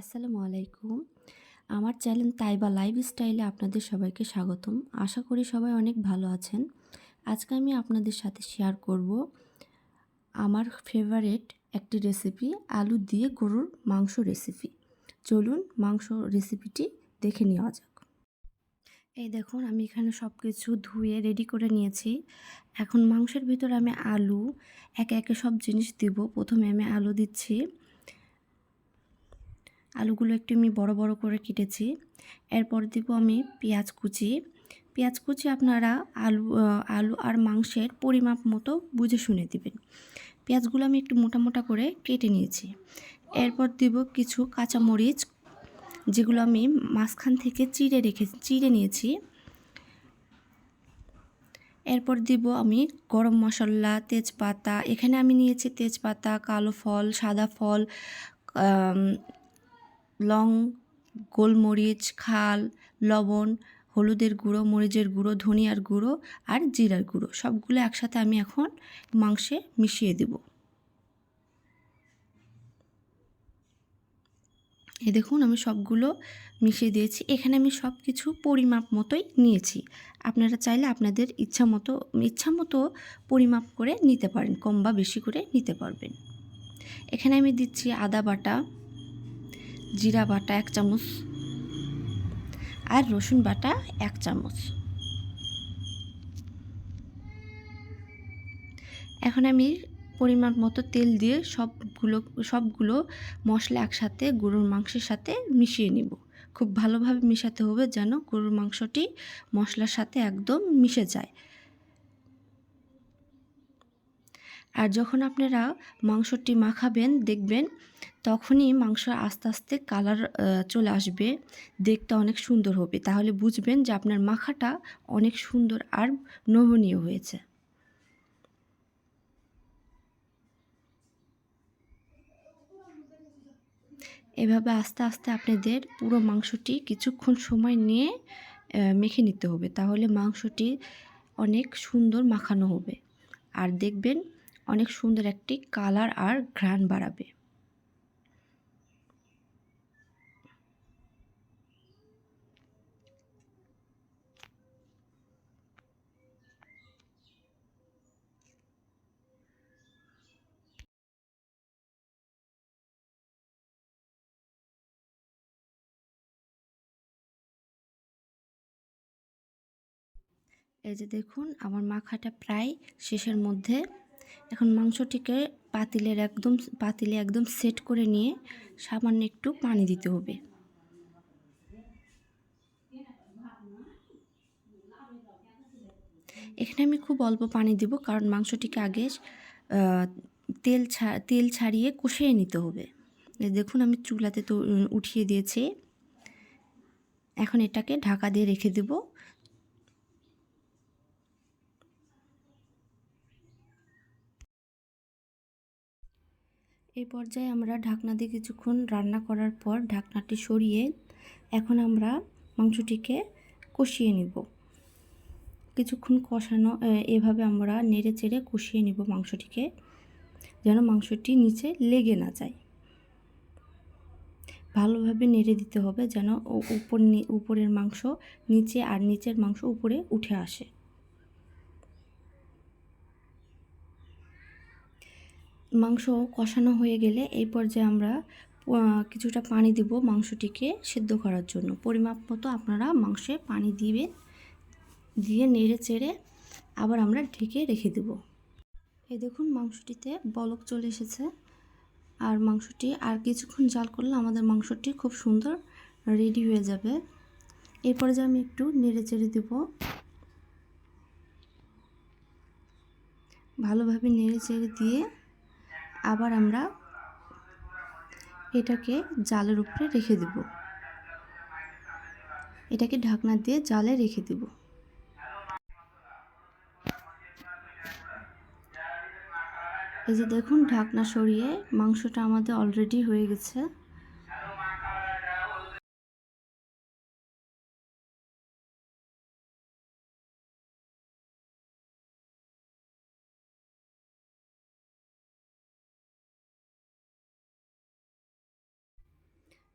আসসালামু আলাইকুম। আমার চ্যানেল তাইবা লাইফস্টাইলে আপনাদের সবাইকে স্বাগতম। আশা করি সবাই অনেক ভালো আছেন। আজকে আমি আপনাদের সাথে শেয়ার করব আমার ফেভারেট একটি রেসিপি আলু দিয়ে গরুর মাংস রেসিপি চলুন মাংস রেসিপিটি দেখে নেওয়া যাক। এই দেখুন, আমি এখানে সব কিছু ধুয়ে রেডি করে নিয়েছি। এখন মাংসের ভিতরে আমি আলু, একে একে সব জিনিস দিব। প্রথমে আমি আলু দিচ্ছি। আলুগুলো একটু আমি বড় বড় করে কেটেছি। এরপর দিব আমি পেঁয়াজ কুচি। পেঁয়াজ কুচি আপনারা আলু আলু আর মাংসের পরিমাপ মতো বুঝে শুনে দিবেন। পেঁয়াজগুলো আমি একটু মোটা মোটা করে কেটে নিয়েছি। এরপর দিব কিছু কাঁচামরিচ, যেগুলো আমি মাঝখান থেকে চিড়ে রেখে, চিড়ে নিয়েছি। এরপর দিব আমি গরম মশলা, তেজপাতা। এখানে আমি নিয়েছি তেজপাতা, কালো ফল, সাদা ফল লং, গোলমরিচ, খাল, লবণ, হলুদের গুঁড়ো, মরিচের গুঁড়ো, ধনিয়ার গুঁড়ো আর জিরার গুঁড়ো। সবগুলো একসাথে আমি এখন মাংসে মিশিয়ে দেব। এ দেখুন, আমি সবগুলো মিশিয়ে দিয়েছি। এখানে আমি সব কিছু পরিমাপ মতোই নিয়েছি। আপনারা চাইলে আপনাদের ইচ্ছা মতো ইচ্ছা মতো পরিমাপ করে নিতে পারেন, কম বা বেশি করে নিতে পারবেন। এখানে আমি দিচ্ছি আদা বাটা জিরা বাটা এক চামচ আর রসুন বাটা এক চামচ। এখন আমি পরিমাণ মতো তেল দিয়ে সবগুলো সবগুলো মশলা একসাথে গরুর মাংসের সাথে মিশিয়ে নিব। খুব ভালোভাবে মিশাতে হবে যেন গরুর মাংসটি মশলার সাথে একদম মিশে যায়। আর যখন আপনারা মাংসটি মাখাবেন, দেখবেন তখনই মাংস আস্তে আস্তে কালার চলে আসবে। দেখতে অনেক সুন্দর হবে। তাহলে বুঝবেন যে আপনার মাখাটা অনেক সুন্দর আর নমনীয় হয়েছে। এভাবে আস্তে আস্তে আপনাদের পুরো মাংসটি কিছুক্ষণ সময় নিয়ে মেখে নিতে হবে। তাহলে মাংসটি অনেক সুন্দর মাখানো হবে। আর দেখবেন অনেক সুন্দর একটি কালার আর ঘ্রাণ বাড়াবে। এই যে দেখুন, আমার মাখাটা প্রায় শেষের মধ্যে। এখন মাংসটিকে পাতিলের একদম, পাতিলে একদম সেট করে নিয়ে সামান্য একটু পানি দিতে হবে। এখানে আমি খুব অল্প পানি দেব কারণ মাংসটিকে আগে তেল ছা, তেল ছাড়িয়ে কষিয়ে নিতে হবে। দেখুন, আমি চুলাতে তো, উঠিয়ে দিয়েছি। এখন এটাকে ঢাকা দিয়ে রেখে দেবো। এই পর্যায়ে আমরা ঢাকনা দিয়ে কিছুক্ষণ রান্না করার পর ঢাকনাটি সরিয়ে এখন আমরা মাংসটিকে কষিয়ে নিব। কিছুক্ষণ কষানো এভাবে আমরা নেড়ে চেড়ে কষিয়ে নিব মাংসটিকে, যেন মাংসটি নিচে লেগে না যায়। ভালোভাবে নেড়ে দিতে হবে যেন উপর উপরের মাংস নিচে আর নিচের মাংস উপরে উঠে আসে। মাংস কষানো হয়ে গেলে এই পর্যায়ে আমরা কিছুটা পানি দেব মাংসটিকে সেদ্ধ করার জন্য। পরিমাপ মতো আপনারা মাংসে পানি দিবেন দিয়ে নেড়ে চেড়ে আবার আমরা ঢেকে রেখে দেব। এই দেখুন মাংসটিতে বলক চলে এসেছে। আর মাংসটি আর কিছুক্ষণ জাল করলে আমাদের মাংসটি খুব সুন্দর রেডি হয়ে যাবে। এরপরে যে আমি একটু নেড়ে চেড়ে দেব। ভালোভাবে নেড়ে চেড়ে দিয়ে আবার আমরা এটাকে জালের উপরে রেখে দেব। এটাকে ঢাকনা দিয়ে জালে রেখে দেব। এই যে দেখুন, ঢাকনা সরিয়ে মাংসটা আমাদের অলরেডি হয়ে গেছে।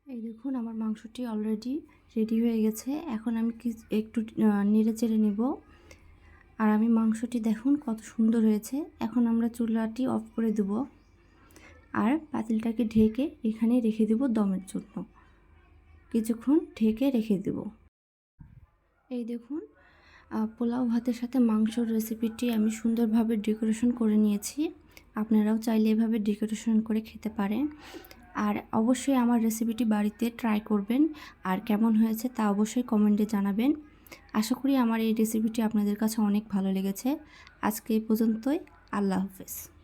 এই দেখুন, আমার মাংসটি অলরেডি রেডি হয়ে গেছে। এখন আমি একটু নেড়ে চেড়ে নেব। আর আমি মাংসটি দেখুন কত সুন্দর হয়েছে। এখন আমরা চুলাটি অফ করে দেব। আর পাতিলটাকে ঢেকে এখানে রেখে দেব দমের জন্য। কিছুক্ষণ ঢেকে রেখে দেব। এই দেখুন পোলাও ভাতের সাথে মাংসর রেসিপিটি আমি সুন্দরভাবে ডেকোরেশন করে নিয়েছি। আপনারাও চাইলে এভাবে ডেকোরেশন করে খেতে পারেন। আর অবশ্যই আমার রেসিপিটি বাড়িতে ট্রাই করবেন। আর কেমন হয়েছে তা অবশ্যই কমেন্টে জানাবেন। আশা করি আমার এই রেসিপিটি আপনাদের কাছে অনেক ভালো লেগেছে। আজকে এই পর্যন্তই। আল্লাহ হাফেজ।